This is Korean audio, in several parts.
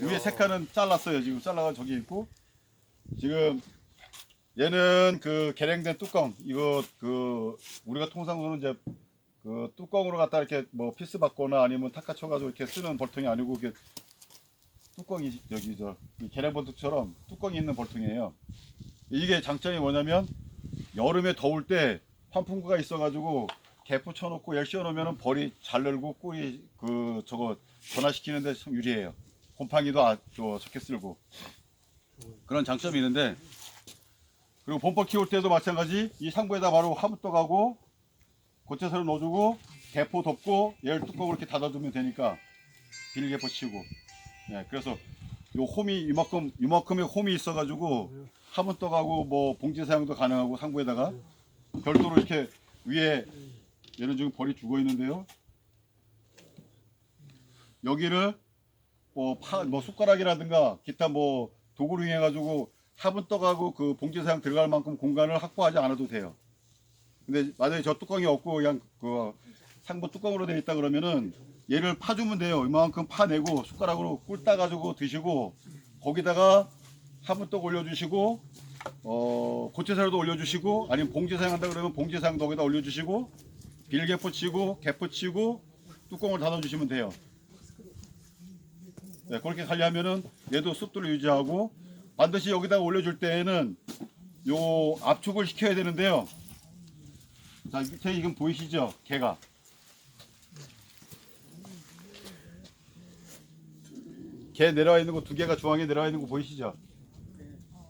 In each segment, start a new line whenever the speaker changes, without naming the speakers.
위에 세 칸은 잘랐어요. 지금 잘라가 저기 있고 지금 얘는 그 개량된 뚜껑 이거 그 우리가 통상으로는 이제 그 뚜껑으로 갖다 이렇게 뭐 피스 받거나 아니면 탁카 쳐가지고 이렇게 쓰는 벌통이 아니고 이게 뚜껑이 여기 저이 계량 벌통처럼 뚜껑이 있는 벌통이에요. 이게 장점이 뭐냐면 여름에 더울 때 환풍구가 있어가지고 개포 쳐놓고 열 씌워놓으면 벌이 잘 늘고 꿀이 그 저거 전화시키는데 참 유리해요. 곰팡이도 아, 저 적게 쓸고 그런 장점이 있는데 그리고 봄벌 키울 때도 마찬가지 이 상부에다 바로 화분 떠가고 고체서를 넣어주고 개포 덮고 얘를 뚜껑을 이렇게 닫아두면 되니까 비닐개포 치고. 네, 그래서 요 홈이 이만큼 이만큼의 홈이 있어가지고 화분 떠가고 뭐 봉지 사용도 가능하고 상부에다가 별도로 이렇게 위에 얘는 지금 벌이 죽어 있는데요. 여기를 뭐, 파, 뭐 숟가락이라든가 기타 뭐 도구를 이용해 가지고 화분 떠가고 그 봉지 사용 들어갈 만큼 공간을 확보하지 않아도 돼요. 근데 만약에 저 뚜껑이 없고 그냥 그 상부 뚜껑으로 되어 있다 그러면은 얘를 파주면 돼요. 이만큼 파내고 숟가락으로 꿀 따가지고 드시고 거기다가 화분떡 올려주시고 어 고체사료도 올려주시고 아니면 봉지 사용한다 그러면 봉지 사용도 거기다 올려주시고 빌개포 치고 개포 치고 뚜껑을 닫아주시면 돼요. 네, 그렇게 관리하면은 얘도 습도를 유지하고 반드시 여기다가 올려줄 때에는 요 압축을 시켜야 되는데요. 자 밑에 지금 보이시죠? 개가 개 내려와 있는 거 두 개가 중앙에 내려와 있는 거 보이시죠?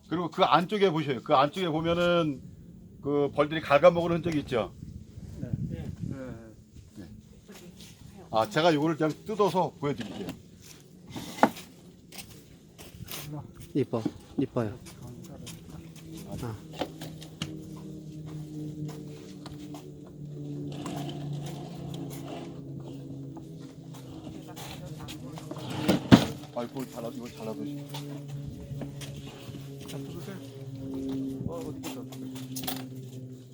그리고 그 안쪽에 보셔요. 그 안쪽에 보면은 그 벌들이 갉아먹는 흔적이 있죠. 아 제가 이거를 그냥 뜯어서 보여드릴게요.
이뻐 이뻐요 아.
아 이거 잘라 이거 잘라주시.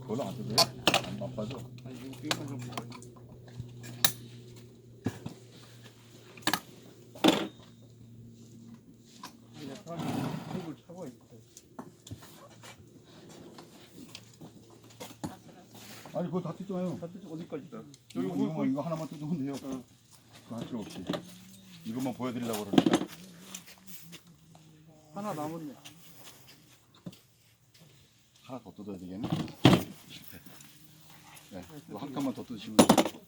그걸로 안 뜯어요? 안 바빠져. 아니 그거 다 뜯잖아요. 다 뜯, 어디까지 다? 여기 이거, 이거, 이거 하나만 뜯으면 돼요. 그거 할 필요 없이. 이것만 보여드리려고 그러니까.
하나 남았네.
하나 더 뜯어야 되겠네. 실패. 네, 이거 한 칸만 더 뜯으시면 돼요.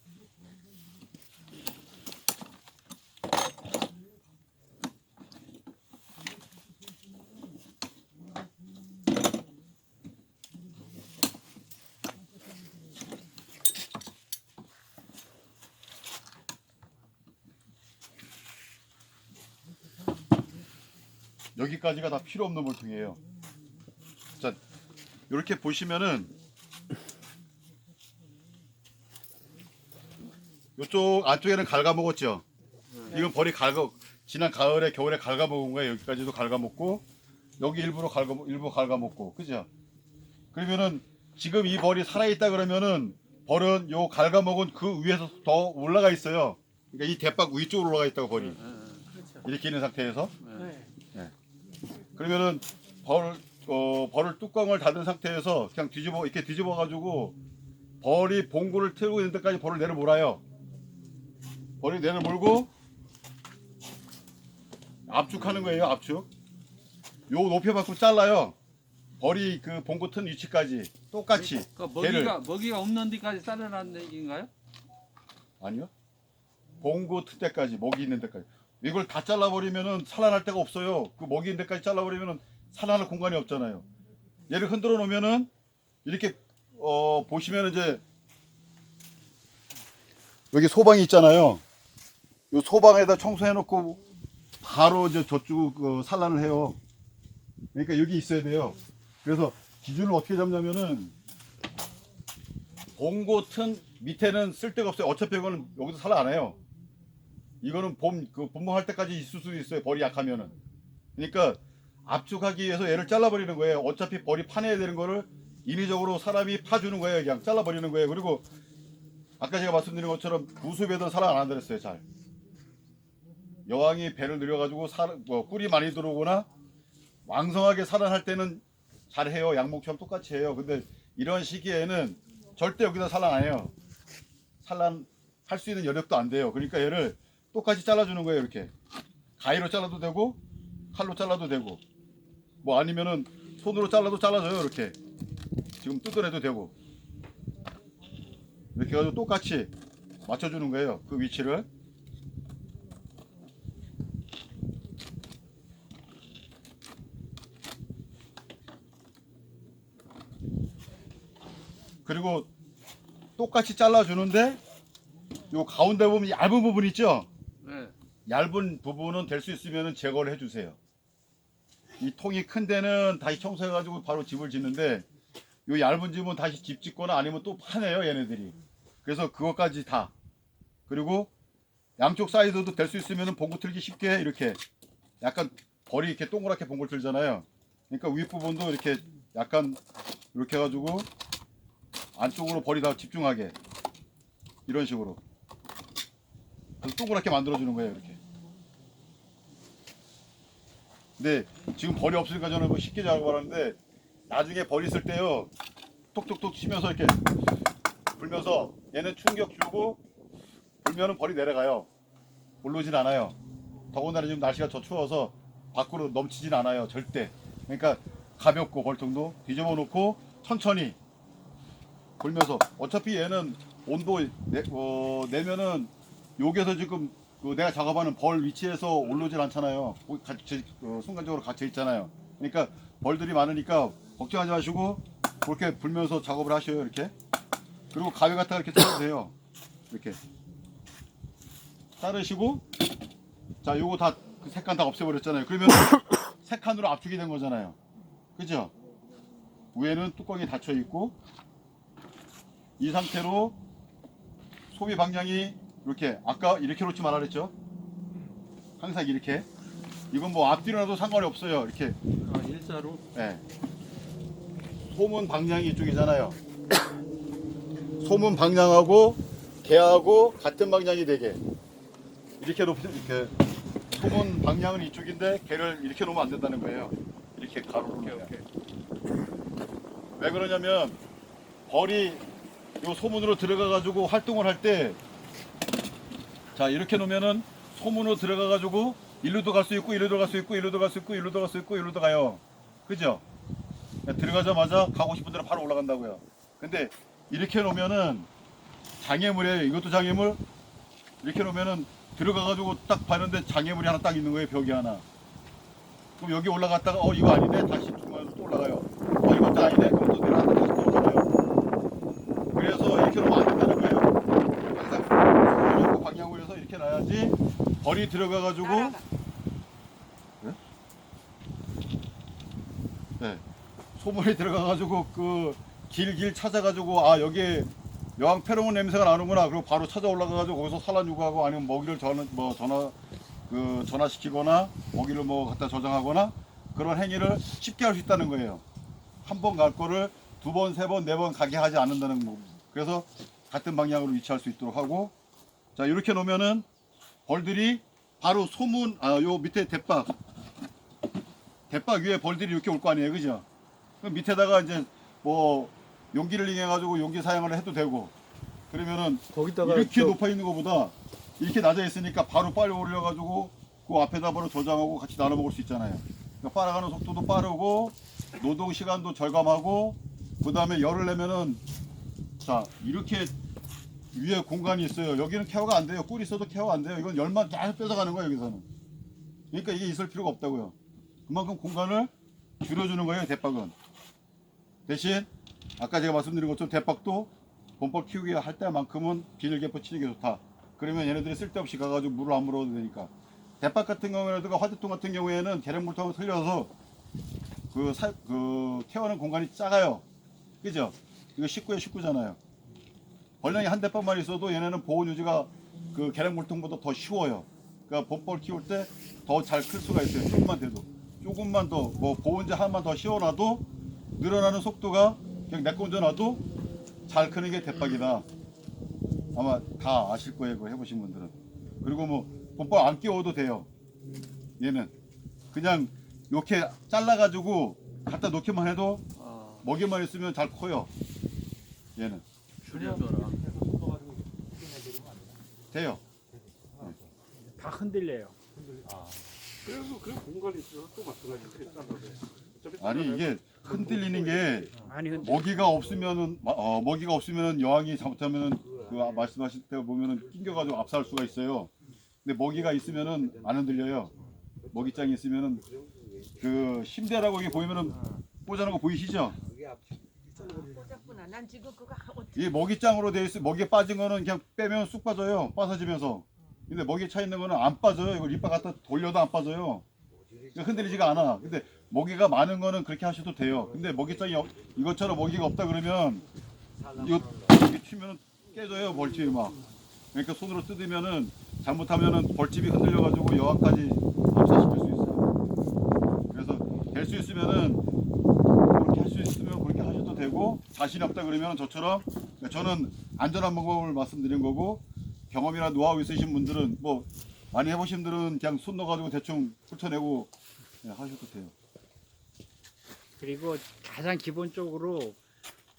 여기까지가 다 필요 없는 볼통이에요. 자, 이렇게 보시면은 이쪽 안쪽에는 갉아먹었죠. 이건 벌이 갉아 지난 가을에 겨울에 갉아먹은 거예요. 여기까지도 갉아먹고 여기 일부러 갉아 일부 갉아먹고 그죠? 그러면은 지금 이 벌이 살아있다 그러면은 벌은 요 갉아먹은 그 위에서 더 올라가 있어요. 그러니까 이 대박 위쪽으로 올라가 있다고 벌이 이렇게 있는 상태에서
네.
그러면은 벌, 어, 벌을 뚜껑을 닫은 상태에서 그냥 뒤집어 이렇게 뒤집어 가지고 벌이 봉구를 틀고 있는 데까지 벌을 내려 몰아요. 벌이 내려 몰고 압축하는 거예요. 압축. 요 높이 만큼 잘라요. 벌이 그 봉구 튼 위치까지 똑같이.
그
걔를.
먹이가 먹이가 없는 데까지 자르라는 얘기인가요?
아니요. 봉구 튼 데까지 먹이 있는 데까지. 이걸 다 잘라버리면은 살아날 데가 없어요. 그 먹이 있는 데까지 잘라버리면은 살아날 공간이 없잖아요. 얘를 흔들어 놓으면은 이렇게 어 보시면 이제 여기 소방이 있잖아요. 이 소방에다 청소해 놓고 바로 이제 저쪽 그 산란을 해요. 그러니까 여기 있어야 돼요. 그래서 기준을 어떻게 잡냐면은 봉고 튼 밑에는 쓸 데가 없어요. 어차피 이거는 여기서 살아 안 해요. 이거는 봄, 그 분봉할 때까지 있을 수도 있어요. 벌이 약하면은. 그러니까 압축하기 위해서 얘를 잘라버리는 거예요. 어차피 벌이 파내야 되는 거를 인위적으로 사람이 파주는 거예요. 그냥 잘라버리는 거예요. 그리고 아까 제가 말씀드린 것처럼 부수배도 살아 안 한다 그랬어요. 잘. 여왕이 배를 늘려가지고 살, 뭐 꿀이 많이 들어오거나 왕성하게 살아날 때는 잘 해요. 양목처럼 똑같이 해요. 근데 이런 시기에는 절대 여기다 해요. 산란 할 수 있는 여력도 안 돼요. 그러니까 얘를 똑같이 잘라주는 거예요. 이렇게 가위로 잘라도 되고 칼로 잘라도 되고 뭐 아니면은 손으로 잘라도 잘라져요. 이렇게 지금 뜯어내도 되고 이렇게 해가지고 똑같이 맞춰주는 거예요. 그 위치를 그리고 똑같이 잘라주는데 요 가운데 보면 얇은 부분 있죠?
네.
얇은 부분은 될 수 있으면 제거를 해주세요. 이 통이 큰 데는 다시 청소해가지고 바로 집을 짓는데 요 얇은 집은 다시 집 짓거나 아니면 또 파내요 얘네들이. 그래서 그것까지 다. 그리고 양쪽 사이드도 될 수 있으면 봉구 틀기 쉽게 이렇게 약간 벌이 이렇게 동그랗게 봉구를 틀잖아요. 그러니까 윗부분도 이렇게 약간 이렇게 해가지고 안쪽으로 벌이 다 집중하게 이런 식으로 그래서 동그랗게 만들어주는 거예요 이렇게 근데 지금 벌이 없으니까 저는 뭐 쉽게 작업하는데 나중에 벌 있을 때요 톡톡톡 치면서 이렇게 불면서 얘는 충격 주고 불면은 벌이 내려가요. 올라오진 않아요. 더군다나 지금 날씨가 더 추워서 밖으로 넘치진 않아요 절대. 그러니까 가볍고 벌통도 뒤집어 놓고 천천히 불면서. 어차피 얘는 온도 내, 어, 내면은 여기에서 지금 그 내가 작업하는 벌 위치에서 올라오질 않잖아요. 거기 같이 어, 순간적으로 갇혀 있잖아요. 그러니까 벌들이 많으니까 걱정하지 마시고 그렇게 불면서 작업을 하셔요 이렇게. 그리고 가위 갖다가 이렇게 자르도 돼요. 이렇게 자르시고 자 요거 다 그 색간 다 없애버렸잖아요. 그러면 세 칸으로 압축이 된 거잖아요. 그죠? 위에는 뚜껑이 닫혀 있고 이 상태로 소비 방향이 이렇게 아까 이렇게 놓지 말라 그랬죠? 항상 이렇게 이건 뭐 앞뒤로 놔도 상관이 없어요 이렇게
아, 일자로.
예. 소문 방향이 이쪽이잖아요 소문 방향하고 개하고 같은 방향이 되게 이렇게 놓 이렇게 소문 방향은 이쪽인데 개를 이렇게 놓으면 안 된다는 거예요 이렇게 가로로 놓으면.
오케이.
왜 그러냐면 벌이 요 소문으로 들어가 가지고 활동을 할 때 자 이렇게 놓으면은 소문으로 들어가 가지고 일로도 갈 수 있고 일로도 갈 수 있고 일로도 갈 수 있고 일로도 갈 수 있고 일로도 가요. 그죠? 들어가자마자 가고 싶은 대로 바로 올라간다고요. 근데 이렇게 놓으면은 장애물이에요. 이것도 장애물? 이렇게 놓으면은 들어가 가지고 딱 봤는데 장애물이 하나 딱 있는 거예요 벽이 하나. 그럼 여기 올라갔다가 어 이거 아니네. 다시 중간으로 또 올라가요. 어 이것도 아니네. 그럼 또 내려갔다 다시 떨어져요 그래서 이렇게 놓으면 안 된다는 거예요 항상 손을 놓고 방향을 해서 이렇게 놔야지 벌이 들어가 가지고 네? 네. 소문이 들어가 가지고 그 길길 찾아 가지고 아 여기 여왕 페로몬 냄새가 나는구나 그리고 바로 찾아 올라가 가지고 거기서 산란 유구하고 아니면 먹이를 전화 뭐 전화 그 전화시키거나 먹이를 뭐 갖다 저장하거나 그런 행위를 쉽게 할 수 있다는 거예요. 한 번 갈 거를 두 번, 세 번, 네 번 가게 하지 않는다는 거. 그래서 같은 방향으로 위치할 수 있도록 하고 자 이렇게 놓으면은 벌들이 바로 소문 아 요 밑에 대박 대박 위에 벌들이 이렇게 올 거 아니에요, 그죠? 그 밑에다가 이제 뭐 용기를 이용해 가지고 용기 사용을 해도 되고 그러면은
거기다가
이렇게
저-
높아 있는 것보다 이렇게 낮아 있으니까 바로 빨리 올려 가지고 그 앞에다 바로 저장하고 같이 나눠 먹을 수 있잖아요. 그러니까 빨아가는 속도도 빠르고 노동 시간도 절감하고 그 다음에 열을 내면은 자 이렇게 위에 공간이 있어요. 여기는 케어가 안 돼요. 꿀 있어도 케어가 안 돼요. 이건 열만 계속 뺏어가는 거예요 여기서는. 그러니까 이게 있을 필요가 없다고요. 그만큼 공간을 줄여주는 거예요 대박은. 대신 아까 제가 말씀드린 것처럼 대박도 본벌 키우기 할 때만큼은 비닐개포 치는 게 좋다. 그러면 얘네들이 쓸데없이 가가지고 물을 안 물어도 되니까. 대박 같은 경우에도 화대통 같은 경우에는 계량물통하고 틀려서 그, 사, 그 케어하는 공간이 작아요. 그죠? 이거 19에 19잖아요. 벌령이 한 대빵만 있어도 얘네는 보온 유지가 그 계량물통보다 더 쉬워요. 그러니까 본벌 키울 때 더 잘 클 수가 있어요. 조금만 돼도. 조금만 더, 뭐 보온제 하나만 더 씌워놔도 늘어나는 속도가 그냥 내꺼 놔도 잘 크는 게 대박이다. 아마 다 아실 거예요. 그거 해보신 분들은. 그리고 뭐 봄밥 안 끼워도 돼요. 얘는 그냥 이렇게 잘라가지고 갖다 놓기만 해도
아,
먹이만 있으면 잘 커요. 얘는
줄여줘라.
돼요.
다 흔들려요.
그래서 그 공간이 있어서 또 마찬가지로. 어차피
아니 이게 흔들리는 게
많이 흔들.
먹이가 없으면은 어, 먹이가 없으면은 여왕이 잘못하면은 그 아- 말씀하실 때 보면은 낑겨가지고 압사할 수가 있어요. 근데 먹이가 있으면은 안 흔들려요. 먹이장이 있으면은 그 심대라고 여기 보이면은 꽂아놓은 거 보이시죠?
꽂았구나. 난 지금 그거
이 먹이장으로 되어 있어 먹이에 빠진 거는 그냥 빼면 쑥 빠져요. 빠사지면서. 근데 먹이에 차 있는 거는 안 빠져요. 이거 립바 갖다 돌려도 안 빠져요. 그러니까 흔들리지가 않아. 근데 먹이가 많은 거는 그렇게 하셔도 돼요. 근데 먹이장이 없- 이것처럼 먹이가 없다 그러면 이거 이렇게 튀면은 깨져요 벌집이 막. 그러니까 손으로 뜯으면은 잘못하면은 벌집이 흔들려가지고 여왕까지 압사시킬 수 있어요. 그래서 될 수 있으면은 그렇게 할 수 있으면 그렇게 되고 자신이 없다 그러면 저처럼 그러니까 저는 안전한 방법을 말씀드린 거고 경험이나 노하우 있으신 분들은 뭐 많이 해보신 분들은 그냥 손 넣어가지고 대충 훑어내고 예, 하셔도 돼요.
그리고 가장 기본적으로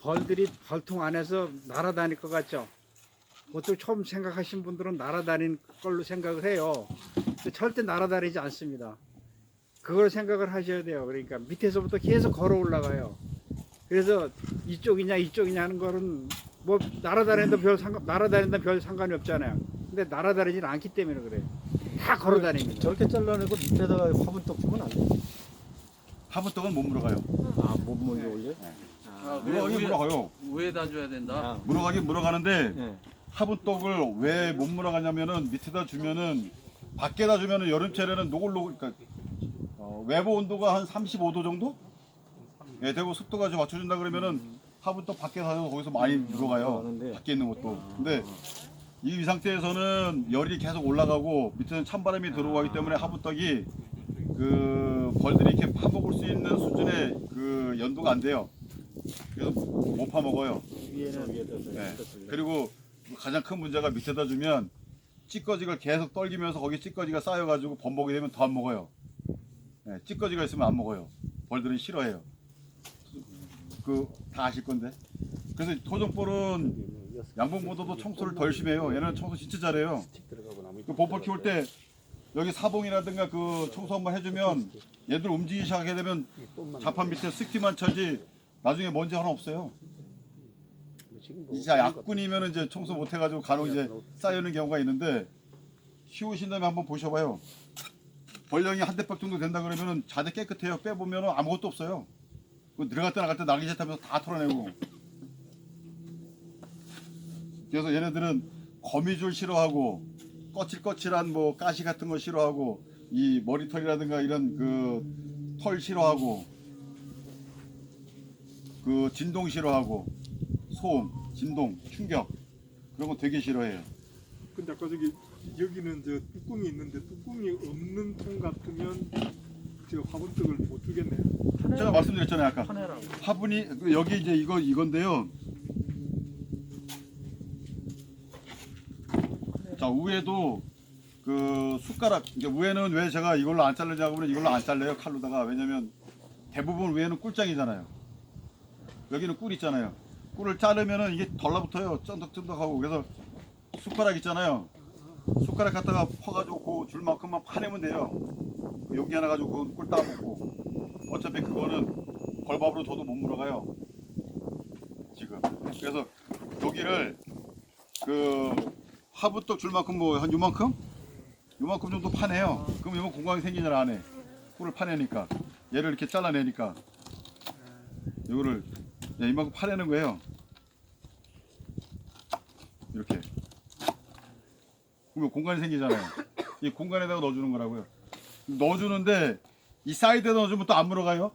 벌들이 벌통 안에서 날아다닐 것 같죠. 보통 처음 생각하신 분들은 날아다니는 걸로 생각을 해요. 절대 날아다니지 않습니다. 그걸 생각을 하셔야 돼요. 그러니까 밑에서부터 계속 걸어 올라가요. 그래서 이쪽이냐 이쪽이냐 하는 거는 뭐 날아다닌다 별 상관 날아다닌다 별 상관이 없잖아요. 근데 날아다니진 않기 때문에 그래요. 다 걸어 다닙니다.
저렇게 잘라내고 밑에다가 화분떡 주면 안 돼.
화분떡은 못 물어가요.
아, 못 물려 올려?
아, 왜
물어가긴
위에,
물어가요.
위에다 줘야 된다.
아,
물어가긴 물어가는데
예.
화분떡을 왜 못 물어가냐면은 밑에다 주면은 밖에다 주면은 여름철에는 노골노골 그러니까 어, 외부 온도가 한 35도 정도? 예, 되고 습도가 좀 맞춰준다 그러면은 화분떡 밖에서 하면 거기서 많이 물어가요.
들어가는데.
밖에 있는 것도. 근데 이 상태에서는 열이 계속 올라가고 밑에는 찬바람이 들어오기 때문에 화분떡이 그 벌들이 이렇게 파먹을 수 있는 수준의 그 연도가 안 돼요. 그래서 못 파먹어요.
위에는
네. 그리고 가장 큰 문제가 밑에다 주면 찌꺼기가 계속 떨기면서 거기 찌꺼기가 쌓여가지고 범벅이 되면 더 안 먹어요. 네, 찌꺼기가 있으면 안 먹어요. 벌들은 싫어해요. 그 다 아실 건데. 그래서 토종벌은 양봉보다도 청소를 더 열심히 해요. 얘는 청소 진짜 잘해요. 그 범벌 키울 때 여기 사봉이라든가 그 청소 한번 해주면 얘들 움직이기 시작하게 되면 자판 밑에 습기만 차지 나중에 먼지 하나 없어요. 이제 약군이면 이제 청소 못 해가지고 간혹 이제 쌓여있는 경우가 있는데 키우신 다음에 한번 보셔봐요. 벌령이 한 대박 정도 된다 그러면은 자대 깨끗해요. 빼보면은 아무것도 없어요. 그 들어갔다 때 날개짓 하면서 다 털어내고. 그래서 얘네들은 거미줄 싫어하고 거칠거칠한 뭐 가시 같은 거 싫어하고 이 머리털이라든가 이런 그 털 싫어하고 그 진동 싫어하고 소음, 진동, 충격 그런 거 되게 싫어해요.
근데 아까 저기 여기는 저 뚜껑이 있는데 뚜껑이 없는 통 같으면 저 화분떡을 못 주겠네요.
제가 말씀드렸잖아요 아까. 화분이 그 여기 이제 이거 이건데요. 자 위에도 그 숟가락 이제 위에는 왜 제가 이걸로 안 자르냐고 하면 이걸로 안 잘라요 칼로다가 왜냐면 대부분 위에는 꿀장이잖아요. 여기는 꿀 있잖아요. 꿀을 자르면은 이게 덜라붙어요. 쫀득쫀득하고 그래서 숟가락 있잖아요. 숟가락 갖다가 퍼가지고 그 줄만큼만 파내면 돼요. 그 용기 하나 가지고 그꿀 따먹고 어차피 그거는 벌밥으로 저도 못 물어가요. 지금. 그래서 여기를 그 화분떡 줄만큼 뭐 한 요만큼? 요만큼 정도 파내요. 그럼 이거 공간이 생기잖아 안에. 꿀을 파내니까. 얘를 이렇게 잘라내니까. 이거를 야, 이만큼 파내는 거예요. 이렇게. 그러면 공간이 생기잖아요. 이 공간에다가 넣어주는 거라고요. 넣어주는데 이 사이드에 넣어주면 또 안 물어가요?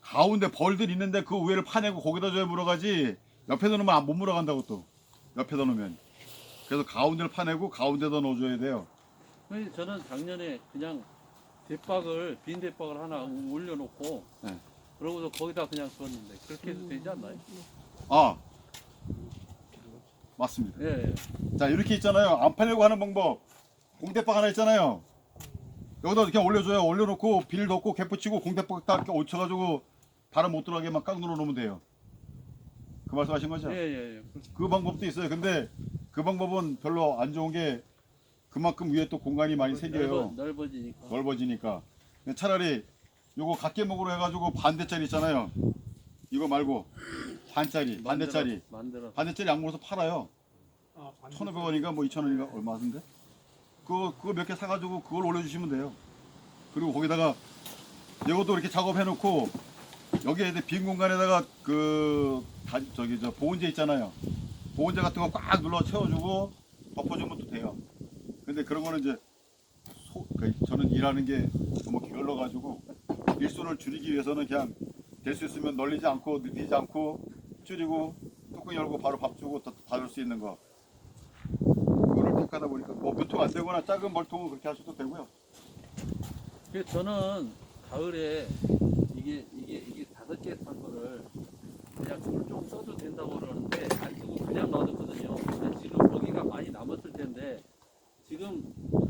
가운데 벌들 있는데 그 위에를 파내고 거기다 줘야 물어가지 옆에다 놓으면 안- 못 물어간다고 또 옆에다 놓으면 그래서 가운데를 파내고 가운데다 넣어줘야 돼요
저는 작년에 그냥 대박을 빈 대박을 하나 올려놓고
네.
그러고서 거기다 그냥 뒀는데 그렇게 해도 되지 않나요?
아 맞습니다.
예, 예.
자 이렇게 있잖아요. 안 팔려고 하는 방법. 공대박 하나 있잖아요. 여기다 이렇게 올려줘요. 올려놓고 비닐 덮고 개 붙이고 공대박 딱 이렇게 올쳐가지고 바람 못 들어가게만 꽉 눌러놓으면 돼요. 그 말씀하신 거죠?
예, 예, 예.
그 방법도 있어요. 근데 그 방법은 별로 안 좋은 게 그만큼 위에 또 공간이 많이 생겨요.
넓어, 넓어지니까.
넓어지니까. 근데 차라리 요거 각개목으로 해가지고 반대짜리 있잖아요. 이거 말고 반짜리, 반대짜리.
만들어.
반대짜리 양모에서 팔아요.
아, 반대.
1,500원인가 뭐 2,000원인가 얼마 하던데? 그거 그거 몇 개 사가지고 그걸 올려주시면 돼요. 그리고 거기다가 이것도 이렇게 작업해 놓고 여기에 빈 공간에다가 그 다- 저기 저 보온재 있잖아요. 보온재 같은 거 꽉 눌러 채워주고 덮어주면 또 돼요. 근데 그런 거는 이제 소, 그 저는 일하는 게 너무 게을러 가지고 일손을 줄이기 위해서는 그냥 될 수 있으면 널리지 않고 늘리지 않고 줄이고 뚜껑 열고 바로 밥 주고 더 받을 수 있는 거. 택하다 보니까 뭐 몇통 안 되거나 작은 벌통은 그렇게 하셔도 되고요.
그래서 저는 가을에 이게 이게 이게 다섯 개 산 거를 그냥 물좀 써도 된다고 그러는데 안 쓰고 그냥 놔뒀거든요. 근데 지금 거기가 많이 남았을 텐데 지금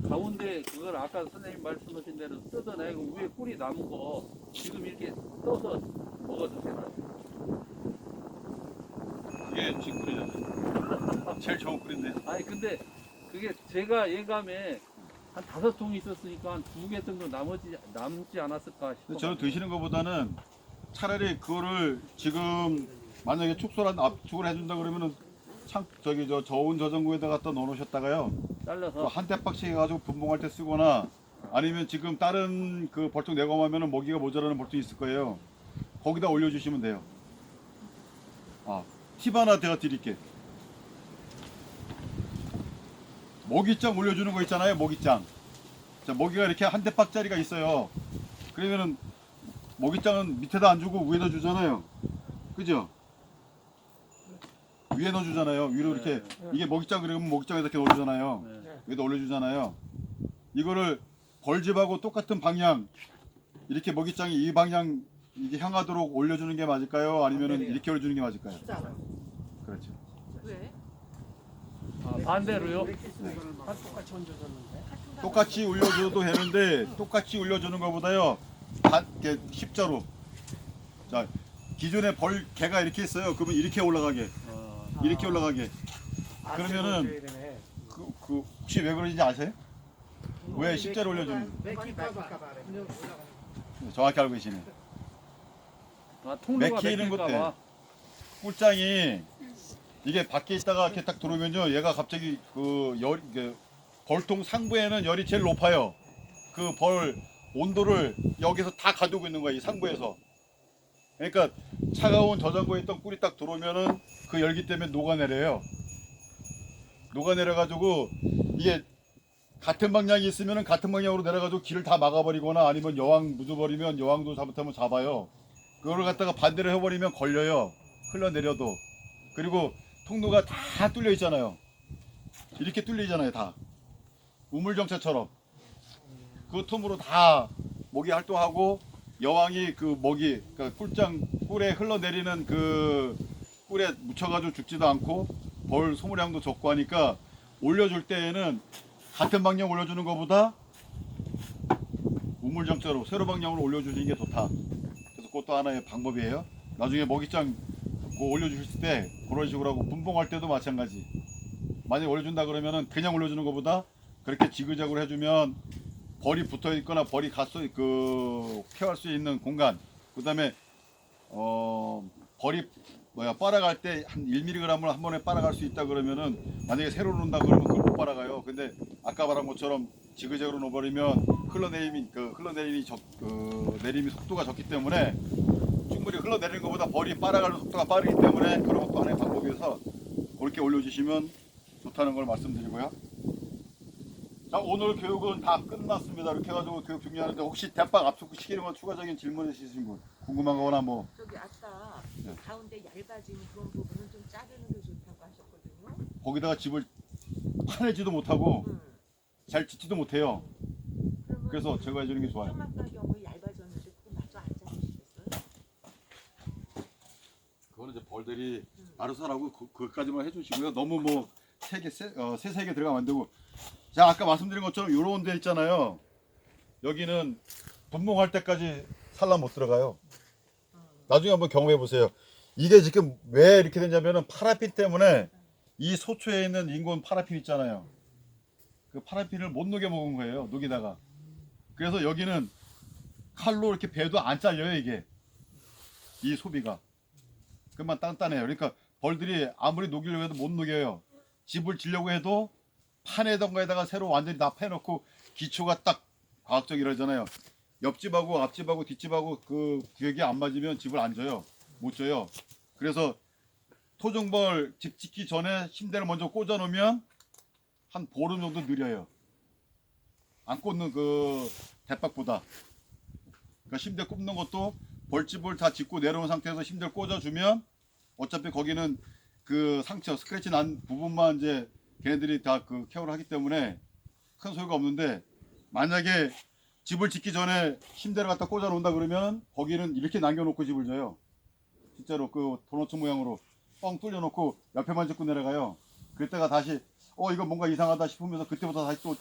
가운데 그걸 아까 선생님 말씀하신 대로 뜯어내고 위에 꿀이 남은 거 지금 이렇게 떠서 먹어도 되나요?
이게 지금 꿀이잖아요. 제일 좋은 꿀인데.
아니 근데 그게 제가 예감에 한 다섯 통이 있었으니까 한 두 개 정도 남지 남지 않았을까 싶어.
근데 저는 드시는 것보다는 차라리 그거를 지금 만약에 축소란 압축을 해준다 그러면은 창 저기 저 저온 저장고에다 갖다 넣어놓으셨다가요.
잘라서
한 대박씩 해가지고 분봉할 때 쓰거나 아니면 지금 다른 그 벌통 내검하면은 먹이가 모자라는 벌통이 있을 거예요. 거기다 올려주시면 돼요. 아, 팁 하나 제가 드릴게. 먹이장 올려주는 거 있잖아요, 먹이장. 자, 먹이가 이렇게 한 대박짜리가 있어요. 그러면은 먹이장은 밑에다 안 주고 위에다 주잖아요. 그죠? 위에 넣어주잖아요. 위로 이렇게 이게 먹이장 그러면 먹이장에 이렇게 올려주잖아요.
네.
여기다 올려주잖아요. 이거를 벌집하고 똑같은 방향 이렇게 먹이장이 이 방향 이게 향하도록 올려주는 게 맞을까요? 아니면은 이렇게 올려주는 게 맞을까요? 그렇죠.
왜?
아, 반대로요?
똑같이 올려줘도 되는데 똑같이 올려주는 것보다요 반 이렇게 십자로 자 기존에 벌 개가 이렇게 있어요. 그러면 이렇게 올라가게
어,
이렇게 올라가게 그러면은 그, 그 혹시 왜 그런지 아세요? 왜 십자로 올려주는? 정확히 알고 계시네.
아, 통로가
맥히는
맥힐까
것들.
봐.
꿀장이 이게 밖에 있다가 이렇게 딱 들어오면요 얘가 갑자기 그 열, 이게 벌통 상부에는 열이 제일 높아요. 그 벌 온도를 여기서 다 가두고 있는 거야 이 상부에서. 그러니까 차가운 저장고에 있던 꿀이 딱 들어오면은 그 열기 때문에 녹아내려요. 녹아내려 가지고 이게 같은 방향이 있으면은 같은 방향으로 내려가지고 길을 다 막아버리거나 아니면 여왕 묻어버리면 여왕도 잘못하면 잡아요. 그거를 갖다가 반대로 해버리면 걸려요. 흘러내려도. 그리고 통로가 다 뚫려 있잖아요. 이렇게 뚫려 있잖아요 다. 우물정차처럼. 그 틈으로 다 먹이 활동하고 여왕이 그 먹이 그러니까 꿀장 꿀에 흘러내리는 그 꿀에 묻혀가지고 죽지도 않고 벌 소물량도 적고 하니까 올려줄 때에는 같은 방향 올려주는 것보다 우물정차로 세로 방향으로 올려주시는 게 좋다. 그래서 그것도 하나의 방법이에요. 나중에 먹이장 그 올려주실 때 그런 식으로 하고 분봉할 때도 마찬가지. 만약에 올려준다 그러면은 그냥 올려주는 것보다 그렇게 지그재그로 해주면 벌이 붙어 있거나 벌이 갔어 그 케어할 수 있는 공간. 그다음에 어 벌이 뭐야 빨아갈 때 한 1mg을 한 번에 빨아갈 수 있다 그러면은 만약에 새로 놓는다 그러면 그걸 못 빨아가요. 근데 아까 말한 것처럼 지그재그로 놓아버리면 흘러내림이 그 흘러내림이 적, 그 내림이 속도가 적기 때문에 충분히 흘러내리는 것보다 벌이 빨아가는 속도가 빠르기 때문에 그런 것도 하나의 방법이어서 그렇게 올려주시면 좋다는 걸 말씀드리고요. 자 오늘 교육은 다 끝났습니다. 이렇게 해가지고 교육 준비하는데 혹시 대빵 압축 시키는 건 추가적인 질문 있으신 분 궁금한 거나 뭐
저기 아까
네.
가운데 얇아진 그런 부분은 좀 자르는 게 좋다고 하셨거든요.
거기다가 집을 파내지도 못하고
음.
잘 짓지도 못해요. 그래서 제가 해주는 게 좋아요.
좀 아까 경우 얇아졌는데 그거 마저 안 자르시겠어요?
그거는 이제 벌들이
음.
알아서 하라고 그, 그것까지만 해주시고요. 너무 뭐 세개 어, 세세개 들어가면 안 되고 자 아까 말씀드린 것처럼 요런 데 있잖아요. 여기는 분봉할 때까지 산란 못 들어가요. 나중에 한번 경험해 보세요. 이게 지금 왜 이렇게 되냐면은 파라핀 때문에 이 소초에 있는 인공 파라핀 있잖아요. 그 파라핀을 못 녹여 먹은 거예요. 녹이다가. 그래서 여기는 칼로 이렇게 배도 안 잘려요 이게. 이 소비가. 그만 단단해요. 그러니까 벌들이 아무리 녹이려고 해도 못 녹여요. 집을 지려고 해도 판에던가에다가 새로 완전히 다 패놓고 기초가 딱 과학적이라잖아요. 옆집하고 앞집하고 뒷집하고 그 구역이 안 맞으면 집을 안 져요. 못 져요. 그래서 토종벌 집 짓기 전에 침대를 먼저 꽂아 놓으면 한 보름 정도 느려요. 안 꽂는 그 대박보다. 그러니까 침대 꼽는 것도 벌집을 다 짓고 내려온 상태에서 침대를 꽂아주면 어차피 거기는 그 상처 스크래치 난 부분만 이제 걔네들이 다 그 케어를 하기 때문에 큰 소요가 없는데 만약에 집을 짓기 전에 침대를 갖다 꽂아 놓는다 그러면 거기는 이렇게 남겨놓고 집을 져요. 진짜로 그 도너츠 모양으로 뻥 뚫려 놓고 옆에만 짓고 내려가요. 그때가 다시 어 이거 뭔가 이상하다 싶으면서 그때부터 다시 또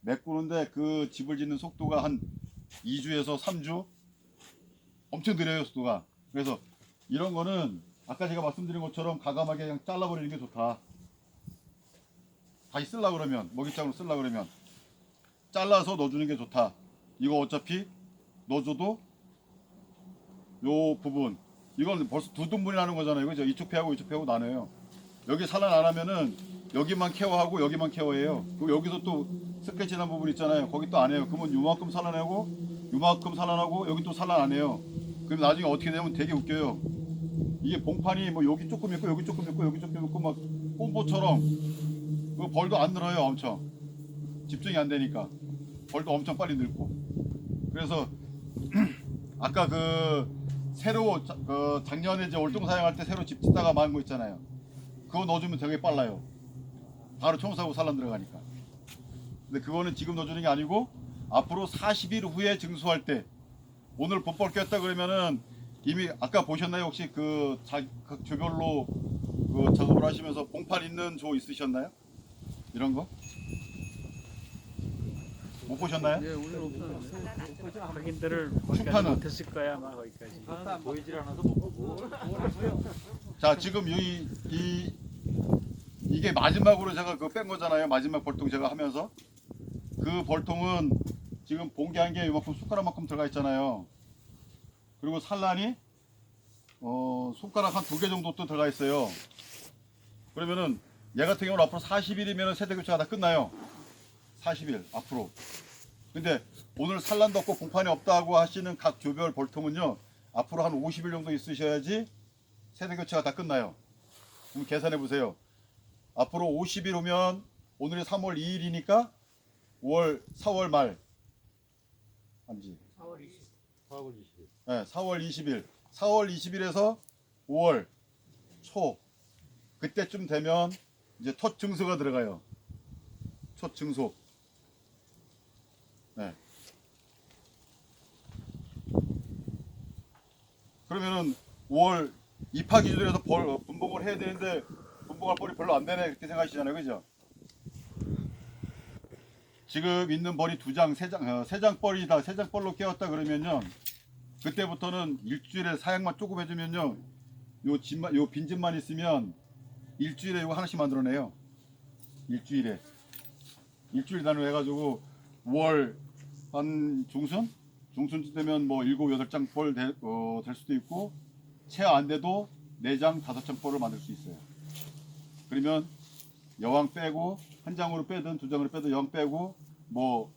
메꾸는데 그 집을 짓는 속도가 한 2주에서 3주 엄청 느려요 속도가. 그래서 이런 거는 아까 제가 말씀드린 것처럼 가감하게 그냥 잘라버리는 게 좋다. 다시 쓸라 그러면 먹이장으로 쓸라 그러면 잘라서 넣어주는 게 좋다. 이거 어차피 넣어줘도 요 부분 이건 벌써 두 등분이 나는 거잖아요. 그죠? 이쪽 폐하고 이쪽 폐하고 나눠요. 여기 산란 안 하면은 여기만 케어하고 여기만 케어해요. 그리고 여기서 또 스케치 난 부분 있잖아요. 거기 또 안 해요. 그러면 요만큼 산란하고 요만큼 산란하고 여기 또 산란 안 해요. 그럼 나중에 어떻게 되면 되게 웃겨요. 이게 봉판이 뭐 여기 조금 있고 여기 조금 있고 여기 조금 있고 막 꼼보처럼 그 벌도 안 늘어요 엄청. 집중이 안 되니까. 벌도 엄청 빨리 늙고. 그래서 아까 그 새로 자- 그 작년에 이제 월동 사용할 때 새로 집 짓다가 만거 있잖아요. 그거 넣어주면 되게 빨라요. 바로 청소하고 산란 들어가니까. 근데 그거는 지금 넣어주는 게 아니고 앞으로 40일 후에 증수할 때 오늘 봄벌 꼈다 그러면은 이미 아까 보셨나요 혹시 그, 자, 그 조별로 그 작업을 하시면서 봉판 있는 조 있으셨나요? 이런 거? 못 보셨나요?
예, 오늘.
확인들을
축하는.
거기까지 못했을 거야 아마 거기까지.
보이질 않아서 못 보고.
자 지금 이, 이 이게 마지막으로 제가 그 뺀 거잖아요 마지막 벌통 제가 하면서 그 벌통은 지금 봉개한 게 이만큼 숟가락만큼 들어가 있잖아요. 그리고 산란이 어 손가락 한 두 개 정도 또 들어가 있어요. 그러면은 얘 같은 경우는 앞으로 40일이면 세대 교체가 다 끝나요. 40일 앞으로. 근데 오늘 산란도 없고 봉판이 없다고 하시는 각 조별 벌통은요 앞으로 한 50일 정도 있으셔야지 세대 교체가 다 끝나요. 그럼 계산해 보세요. 앞으로 50일 오면 오늘이 3월 2일이니까 5월 4월 말 아니지.
4월 20일.
네, 4월 20일. 4월 20일에서 5월 초 그때쯤 되면 이제 첫 증소가 들어가요. 첫 증소. 네. 그러면은 5월 입하 기준에서 벌, 어, 분봉을 해야 되는데 분봉할 벌이 별로 안 되네 그렇게 생각하시잖아요, 그죠? 지금 있는 벌이 두 장, 세 장, 어, 세장 벌이다, 세 장 벌로 깨웠다 그러면요. 그때부터는 일주일에 사양만 조금 해주면요. 요 집만, 요 빈집만 있으면 일주일에 이거 하나씩 만들어내요. 일주일에. 일주일 단위로 해가지고 5월 한 중순? 중순쯤 되면 뭐 일곱 여덟 장벌 될, 어, 될 수도 있고 채 안 돼도 네 장, 다섯 장 벌을 만들 수 있어요. 그러면 여왕 빼고 한 장으로 빼든 두 장으로 빼든 여왕 빼고 뭐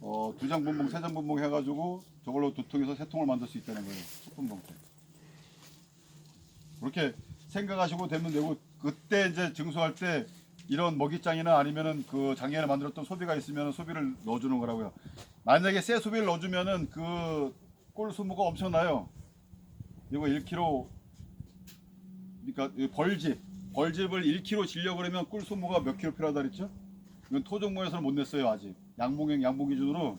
어, 두 장 분봉, 세 장 분봉 해가지고 저걸로 두 통에서 세 통을 만들 수 있다는 거예요. 첫 분봉 때. 그렇게 생각하시고 되면 되고 그때 이제 증수할 때 이런 먹이장이나 아니면은 그 작년에 만들었던 소비가 있으면 소비를 넣어주는 거라고요. 만약에 새 소비를 넣어주면은 그꿀 수무가 엄청나요. 이거 1kg 그러니까 이 벌집 벌집을 1kg 질려 그러면 꿀 수무가 몇 킬로 필요하다 그랬죠? 이건 토종모에서는 못 냈어요 아직. 양봉행 양봉 기준으로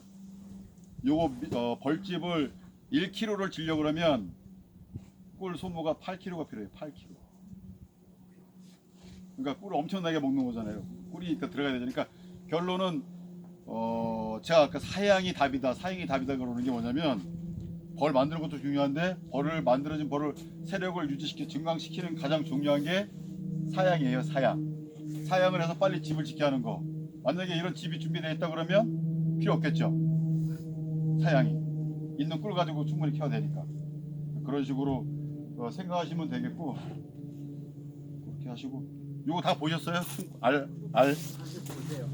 요거 미- 어, 벌집을 1kg를 질려 그러면 꿀 소모가 8kg가 필요해요. 8kg. 그러니까 꿀을 엄청나게 먹는 거잖아요. 꿀이 그러니까 들어가야 되니까 결론은 어 제가 아까 사양이 답이다, 사양이 답이다 그러는 게 뭐냐면 벌 만드는 것도 중요한데 벌을 만들어진 벌을 세력을 유지시키 증강시키는 가장 중요한 게 사양이에요. 사양. 사양을 해서 빨리 집을 짓게 하는 거. 만약에 이런 집이 준비되어 있다 그러면 필요 없겠죠. 사양이 있는 꿀 가지고 충분히 키워야 되니까 그런 식으로 어, 생각하시면 되겠고 그렇게 하시고 요거 다 보셨어요? 알 알.
보세요.